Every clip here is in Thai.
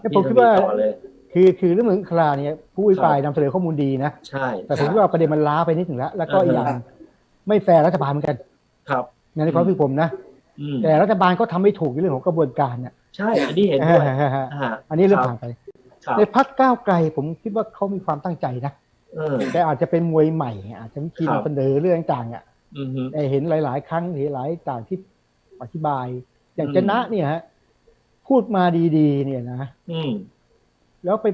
แต่ผมคิดว่าต่อเลยคือคือเรื่องเมืองคลาเนี่ยผู้อภิปรายนำเสนอข้อมูลดีนะใช่แต่ผมคิดว่าประเด็นมันล้าไปนิดหนึ่งแล้วแล้วก็อีกอย่างไม่แฟร์รัฐบาลเหมือนกัน ครับในความคิดผมนะอืมแต่รัฐบาลก็ทำไม่ถูกในเรื่องของกระบวนการเนี่ยใช่อันนี้เห็นด้วยาอันนี้เรื่องคบผ่านไปครับในพักก้าวไกลผมคิดว่าเขามีความตั้งใจนะเออแต่อาจจะเป็นมวยใหม่ อาจจะวิธีครับนำเสนอเรื่องต่างๆอะอือฮึแต่เห็นหลาย ๆ ครั้งเห็นหลายต่างที่อธิบาย อย่างอืมชนะเนี่ยฮะ พูดมาดีๆ เนี่ยนะอืมแล้วไป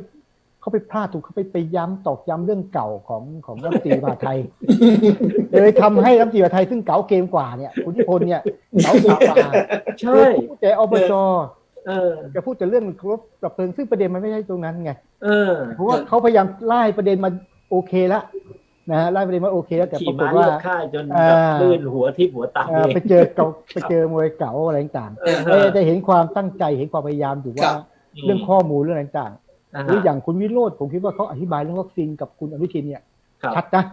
เขาไปพลาดถูกเขาไปไปย้ำตอกย้ำเรื่องเก่าของของรัฐมนตรีมหาดไทย เลยทำให้รัฐมนตรีมหาดไทยซึ่งเก่าเกมกว่าเนี่ยคุณทิพลเนี่ยเก่าเกมกว่าใช่พูดแต่อบจเออ จะพูดแต่เรื่องรถดับเพลิงซึ่งประเด็นมันไม่ใช่ตรงนั้นไงเออเพราะว่าเขาพยายามไล่ประเด็นมาโอเคแล้ว นะฮะไล่ประเด็นมาโอเคแล้วแต่ปขี่รากฏม้าว่าเลือดค่ายจนอ่าแบบลื่นหัวทิ่มหัวตามเอ่อเองไปเจอเก่าไปเจอมวยเก่าอะไรต่างเออๆได้ได้เห็นความตั้งใจเห็นความพยายามอยู่ว่าครับเรื่องข้อมูลเรื่องอะไรต่างนะๆหฮะรืออย่างคุณวิโรธผมคิดว่าเขาอธิบายเรื่องวัคซีนกับคุณอนุทินเนี่ยครับชัดนะ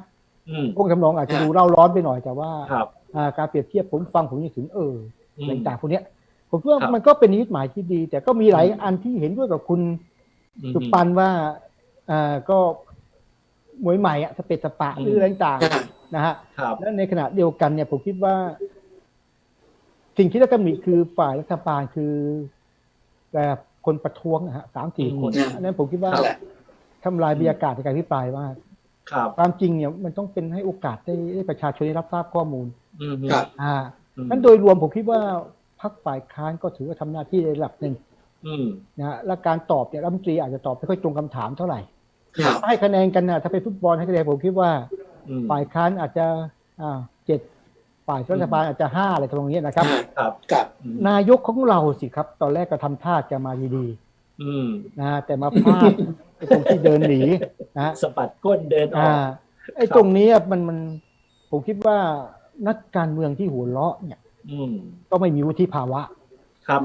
อืมพวกทำนองอาจจะดูเล่าร้อนไปหน่อยแต่ว่าครับอ่าการเปรียบเทียบผมฟังผมยังถึงเอออืมอะไรต่างๆพวกเนี้ยผมคิดว่าครับมันก็เป็นนิมิตหมายที่ดี แต่ก็มีหลายอันที่เห็นด้วยกับคุณอืมสุปันว่าอ่าก็ มวยใหม่อะสเปซสปะอืมหรืออะไรต่างครับๆนะฮะครับและในขณะเดียวกันเนี่ยผมคิดว่า สิ่งที่รัฐตำหนิคือฝ่ายรัฐบาลคือแบบคนประท้วงนะฮะสามสี่คนอืมอันนั้นผมคิดว่านั่นแหละทำลายบรรยากาศในการพิปรายมากครับความจริงเนี่ยมันต้องเป็นให้โอกาสได้ให้ประชาชนได้รับทราบข้อมูลอืมครับอ่าอืมนั้นโดยรวมผมคิดว่าพรรคฝ่ายค้านก็ถือว่าทำหน้าที่ในระดับหนึ่งอืมนะฮะและการตอบเนี่ยรัฐมนตรีอาจจะตอบไม่ค่อยตรงคำถามเท่าไหร่ครับ ให้คะแนนกันนะถ้าเป็นฟุตบอลให้คะแนนผมคิดว่าอืมฝ่ายค้านอาจจะอ่าเจ็ดฝ่ายรัฐบาลอาจจะห้าอะไรตรงนี้ยนะครับครับครับอืมนายกของเราสิครับ ตอนแรกก็ทำท่าจะมาดีอืมๆนะฮะแต่มาพลาดไอ้ตรงที่เดินหนีนะฮะสะบัดก้นเดินอออ่ากไอ้ตรงนี้อะมันมันผมคิดว่านักการเมืองที่หัวเราะเนี่ยอืมก็ไม่มีวุฒิภาวะ ครับ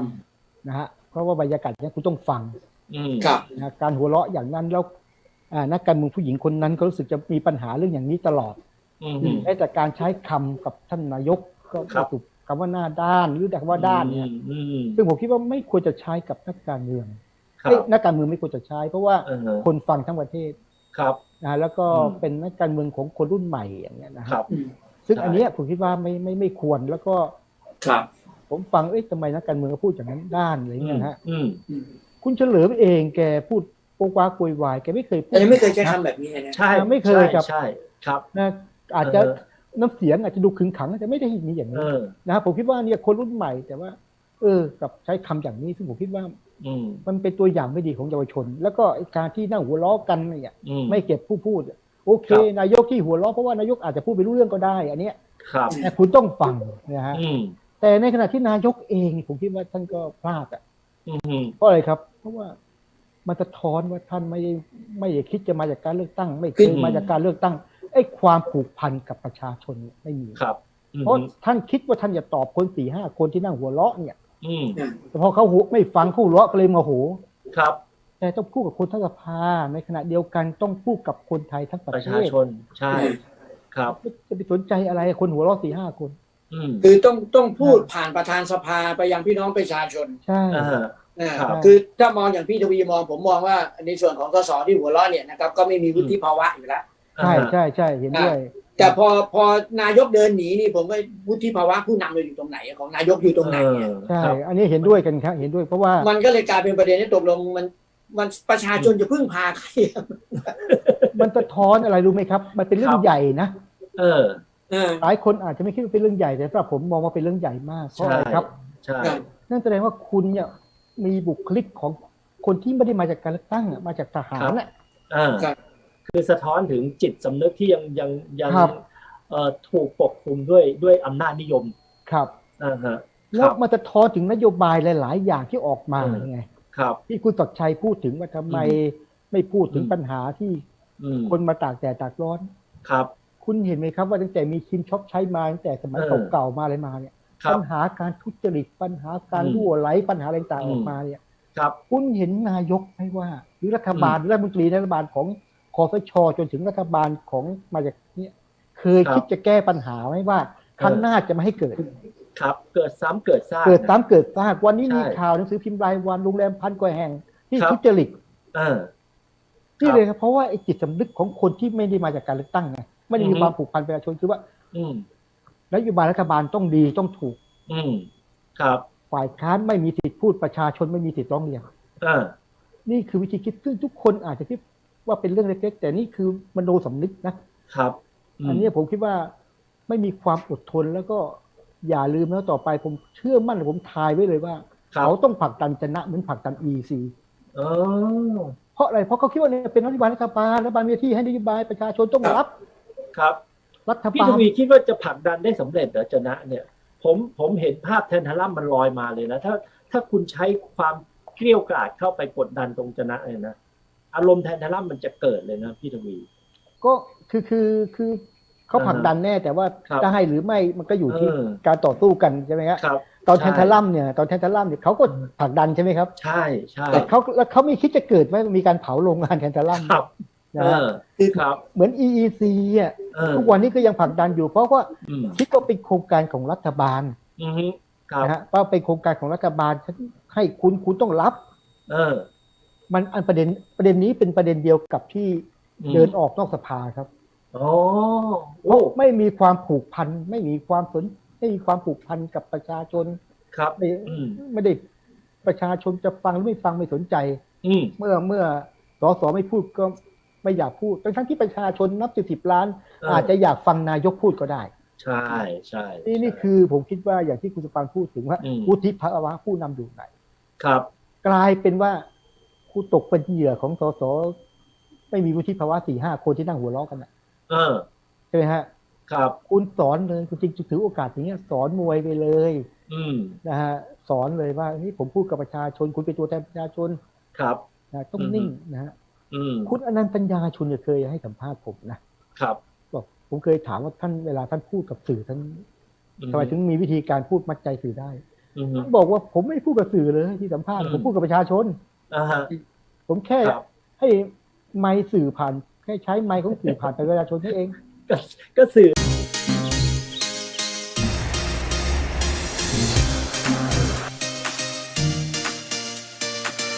นะฮะเพราะว่าบรรยากาศเนี้ยคุณต้องฟัง อืมครับนะการหัวเราะอย่างนั้นแล้วอ่า นักการเมืองผู้หญิงคนนั้นก็รู้สึกจะมีปัญหาเรื่องอย่างนี้ตลอดอืมแม้แต่การใช้คำกับท่านนายกก็ครับถูกคำว่าหน้าด้านหรือคำว่าด้านเนี่ยอืมซึ่งผมคิดว่าไม่ควรจะใช้กับนักการเมืองครับเอ้ยนักการเมืองไม่ควรจะใช้ เพราะว่าเออฮะคนฟังทั้งประเทศครับนะแล้วก็อืมเป็นนักการเมืองของคนรุ่นใหม่อย่างเงี้ยนะฮะครับอืมซึ่งใช่อันเนี้ยผมคิดว่าไม่ไม่ไม่ควรแล้วก็ครับ ผมฟังเอ๊ะทำไมนักการเมืองก็พูดอย่างนั้นด้านอะไรอืเงี้มยฮะอืมอืมคุณเฉลิมเองแกพูด โกว้าโวยวายแกไม่เคยพูดแต่ไม่เคยใช้คำแบบนี้เลยนะใช่ไม่เคยครับใช่ครับนะอาจจะน้ำเสียงอาจจะดูขึงขังแต่ไม่ได้มีอย่างนี้นะครับผมคิดว่าเนี่ยคนรุ่นใหม่แต่ว่า เออ กับใช้คำอย่างนี้ซึ่งผมคิดว่าอืมันเป็นตัวอย่างไม่ดีของเยาวชน แล้วก็การที่นั่งหัวล้อกันเนี่ยไม่เก็บผู้พูด โอเค นายกที่หัวล้อเพราะว่านายกอาจจะพูดไปรู้เรื่องก็ได้ อันเนี้ยครับแต่คุณต้องฟังนะฮะแต่ในขณะที่นายกเอง ผมคิดว่าท่านก็พลาดอะเพราะอะไรครับ เพราะว่า มันสะท้อนว่าท่านไม่ได้ไม่ได้คิดจะมาจากการเลือกตั้ง ไม่เคยอืมมาจากการเลือกตั้งไอ้ความผูกพันกับประชาชนไม่มีครับอืมเพราะท่านคิดว่าท่านจะตอบคนสี่ห้าคนที่นั่งหัวเราะเนี่ยอืมแต่พอเขาหัวไม่ฟังเขาหัวเราะก็เลยโมโหครับ แต่ต้องพูดกับคนทั้งสภาในขณะเดียวกันต้องพูดกับคนไทยทั้งประประเทชาศชนใช่ ครับจะไปสนใจอะไรคนหัวเราะสี่ห้าคน อืมคือต้องต้องพูดผ่านประธานสภาไปยังพี่น้องประชาชนใช่ อ่านะครับ คือถ้ามองอย่างพี่ทวีมองผมมองว่าในส่วนของสสที่หัวเราะเนี่ยนะครับก็ไม่มีวุฒิภาวะอยู่แล้ว ใช่ใช่ใช่เห็นด้วย แต่พอพอนายกเดินหนีนี่ผมก็วุฒิภาวะผู้นำเราอยู่ตรงไหนของนายกอยู่ตรงไหนเนี่ยใช่ ครับ อันนี้เห็นด้วยกันครับ เห็นด้วยเพราะว่า มันก็เลยกลายเป็นประเด็นที่ตกลงมันมันประชาชนจะพึ่งพาใคร มันสะท้อนอะไรรู้ไหมครับ มันเป็นเรื่อคงรับ ใหญ่นะ เออเออ หลายคนอาจจะไม่คิดว่าเป็นเรื่องใหญ่แต่สำหรับผมมองว่าเป็นเรื่องใหญ่มากเพราะอะไรครับใช่นั่นแสดงว่าคุณเนี่ยมีบุคลิกของคนที่ไม่ได้มาจากการเลือกตั้งอะมาจากทหารน่ะอ่าครับคือสะท้อนถึงจิตสำนึกที่ยังยังยังครับเอ่อถูกปกคลุมด้วยด้วยอำนาจนิยมครับอ่าฮะแล้วมันจะท้อนถึงนโยบายหลาย ๆ อย่างที่ออกมาอืมไงครับ ที่คุณตดชัยพูดถึงว่าทำไมไม่พูดถึงอืมปัญหาที่อืมคนมาตากแดดตากร้อนครับ คุณเห็นไหมครับว่าตั้งแต่มีคิมช็อปใช้มาตั้งแต่สมัยเออเก่าๆมาอะไรมาเนี่ยครับปัญหาการทุจริตปัญหาการอืมรั่วไหลปัญหาอะไรต่างๆอืมออกมาเนี่ยครับคุณเห็นนายกไหมว่าหรือรัฐบาลหรือรัฐมนตรีรัฐบาลของคอฟชจนถึงรัฐบาลของมาจากเนี่ยเคยครับคิดจะแก้ปัญหาไหมว่าครั้งหน้าจะไม่ให้เกิด ครับ เกิดซ้ำเกิดซากเกิดตามเกิดซากวันนี้ใช่มีข่าวหนังสือพิมพ์รายวันโรงแรมพันกว่าแห่ง ที่ครับทุจริตเออนี่เลยครับเพราะว่าไอ้จิตสำนึกของคนที่ไม่ได้มาจากการเลือกตั้งไง ไม่ได้มีอือฮึความผูกพันประชาชนคือว่า อืมนโยบายรัฐบาลต้องดีต้องถูก อืมครับฝ่ายค้านไม่มีสิทธิพูดประชาชนไม่มีสิทธิร้องเรียนเออนี่คือวิธีคิดซึ่งทุกคนอาจจะคิดว่าเป็นเรื่องเล็กๆ แต่นี่คือมโนสำนึกนะครับมอันนี้ผมคิดว่าไม่มีความอดทนแล้วก็อย่าลืมแล้วต่อไปผมเชื่อมั่นผมทายไว้เลยว่าครับเขาต้องผลักดันชนะเหมือนผลักดัน EC เออเพราะอะไรเพราะเขาคิดว่าเนี่ยเป็นรัฐบาลรัฐบาลรัฐบาลมีหน้าที่ให้นโยบายประชาชนต้องรับ ครับรัฐพี่บาทลวีคิดว่าจะผลักดันได้สำเร็จเหรอชนะเนี่ย ผมผมเห็นภาพแทนทารัมมันลอยมาเลยนะถ้าถ้าคุณใช้ความเกลี้ยวกล่อมเข้าไปกดดันตรงชนะเลยนะอารมณ์แทนทารัมมันจะเกิดเลยนะพี่ทวี ก็คือคือคือเขาอ่าฮะผลักดันแน่แต่ว่าครับจะให้หรือไม่มันก็อยู่ที่เออการต่อสู้กันใช่ไหมครับครับตอนใช่แทนทารัมเนี่ยตอนแทนทารัมเนี่ยเขาก็ผลักดันใช่ไหมครับ ใช่ใช่แต่เขาแล้วเขาไม่คิดจะเกิดว่ามีการเผาโรงงานแทนทารัมครับ นะเอฮะอครับ เหมือน EEC อะเออทุกวันนี้ก็ยังผลักดันอยู่ เพราะว่าอืมคิดว่าเป็นโครงการของรัฐบาลอืมครับนะฮะว่าเป็นโครงการของรัฐบาลฉันให้คุณคุณต้องรับ เออ มันอันประเด็นประเด็นนี้เป็นประเด็นเดียวกับที่อืมเดินออกนอกสภาครับอ๋อเพโอ้ราะไม่มีความผูกพันไม่มีความสนไม่มีความผูกพันกับประชาชนครับไม่อืมไม่ได้ประชาชนจะฟังหรือไม่ฟังไม่สนใจอืมเมื่อเมื่อสสไม่พูดก็ ไม่อยากพูดทั้งทั้งที่ประชาชนนับสิบสิบล้านเออออาจจะอยากฟังนายกพูดก็ได้ ใช่ใช่นี่นี่คือผมคิดว่าอย่างที่คุณสุปันพูดถึงว่าอืมวุฒิภาวะผู้นำอยู่ไหน ครับ กลายเป็นว่าผู้ตกเป็นเหยื่อของสสไม่มีวุฒิภาวะสี่ห้าคนที่นั่งหัวเราะกันนะเออใช่ไหมฮะ ครับ คุณสอนเลยคุณจริงๆถือโอกาสอย่างเงี้ยสอนมวยไปเลย อืมนะฮะสอนเลยว่านี่ผมพูดกับประชาชน คุณเป็นตัวแทนประชาชน ครับนะต้องอืมนิ่งนะฮะอืม คุณอนันต์ปัญญาชุนเนี่ยเคยให้สัมภาษณ์ผมนะครับบอกผมเคยถามว่าท่านเวลาท่านพูดกับสื่อท่านอืทำไมถึงมีวิธีการพูดมัดใจสื่อได้อืมท่านบอกว่าผมไม่ได้พูดกับสื่อเลยที่สัมภาษณ์อืมผมพูดกับประชาชนอ่าฮะผมแค่ครับให้ไมค์สื่อผ่านแค่ใช้ไมค์ของสื่อผ่านไปประชาชนแค่เองก็ก็สื่อ